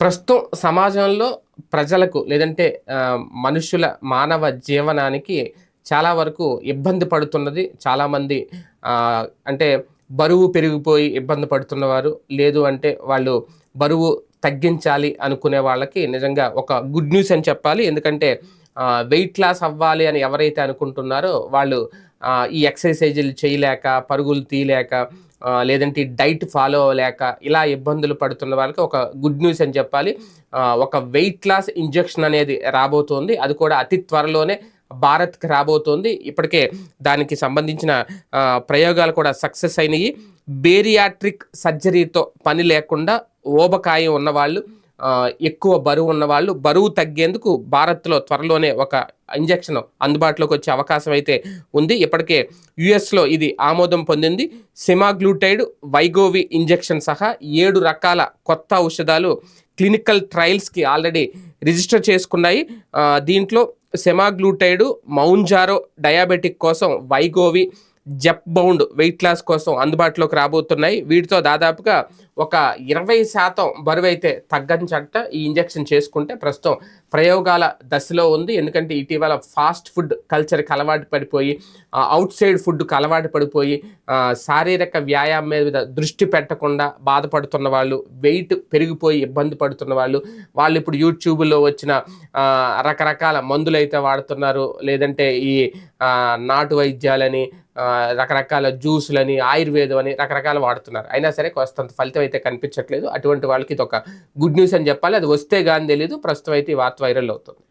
ప్రస్తుతం సమాజంలో ప్రజలకు లేదంటే మనుషుల మానవ జీవనానికి చాలా వరకు ఇబ్బంది పడుతున్నది. చాలామంది అంటే బరువు పెరిగిపోయి ఇబ్బంది పడుతున్నవారు. లేదు అంటే వాళ్ళు బరువు తగ్గించాలి అనుకునే వాళ్ళకి నిజంగా ఒక గుడ్ న్యూస్ అని చెప్పాలి. ఎందుకంటే వెయిట్ లాస్ అవ్వాలి అని ఎవరైతే అనుకుంటున్నారో వాళ్ళు ఈ ఎక్సర్సైజులు చేయలేక పరుగులు తీయలేక లేదంటే డైట్ ఫాలో అవ్వలేక ఇలా ఇబ్బందులు పడుతున్న వాళ్ళకి ఒక గుడ్ న్యూస్ అని చెప్పాలి. ఒక వెయిట్ లాస్ ఇంజెక్షన్ అనేది రాబోతోంది. అది కూడా అతి త్వరలోనే భారత్కి రాబోతోంది. ఇప్పటికే దానికి సంబంధించిన ప్రయోగాలు కూడా సక్సెస్ అయినాయి. బేరియాట్రిక్ సర్జరీతో పని లేకుండా ఓబకాయం ఉన్నవాళ్ళు ఎక్కువ బరువు ఉన్నవాళ్ళు బరువు తగ్గేందుకు భారత్లో త్వరలోనే ఒక ఇంజెక్షన్ అందుబాటులోకి వచ్చే అవకాశం అయితే ఉంది. ఇప్పటికే యుఎస్లో ఇది ఆమోదం పొందింది. సిమాగ్లూటైడ్ వైగోవి ఇంజెక్షన్ సహా ఏడు రకాల కొత్త ఔషధాలు క్లినికల్ ట్రయల్స్కి ఆల్రెడీ రిజిస్టర్ చేసుకున్నాయి. దీంట్లో సెమాగ్లూటైడ్ మౌంజారో డయాబెటిక్ కోసం వైగోవి జెప్ బౌండ్ వెయిట్ లాస్ కోసం అందుబాటులోకి రాబోతున్నాయి. వీటితో దాదాపుగా ఒక ఇరవై శాతం బరువు అయితే తగ్గించట ఈ ఇంజెక్షన్ చేసుకుంటే ప్రస్తుతం ప్రయోగాల దశలో ఉంది. ఎందుకంటే ఇటీవల ఫాస్ట్ ఫుడ్ కల్చర్కి అలవాటు పడిపోయి అవుట్ సైడ్ ఫుడ్కి అలవాటు పడిపోయి శారీరక వ్యాయామం మీద దృష్టి పెట్టకుండా బాధపడుతున్న వాళ్ళు వెయిట్ పెరిగిపోయి ఇబ్బంది పడుతున్న వాళ్ళు వాళ్ళు ఇప్పుడు యూట్యూబ్లో వచ్చిన రకరకాల మందులు అయితే వాడుతున్నారు. లేదంటే ఈ నాటు వైద్యాలని రకరకాల జ్యూసులని ఆయుర్వేదం అని రకరకాల వాడుతున్నారు. అయినా సరే కొంత ఫలితం అయితే కనిపించట్లేదు. అటువంటి వాళ్ళకి ఇది ఒక గుడ్ న్యూస్ అని చెప్పాలి. అది వస్తే కానీ తెలియదు ప్రస్తుతం అయితే ఈ వార్త వైరల్ అవుతుంది.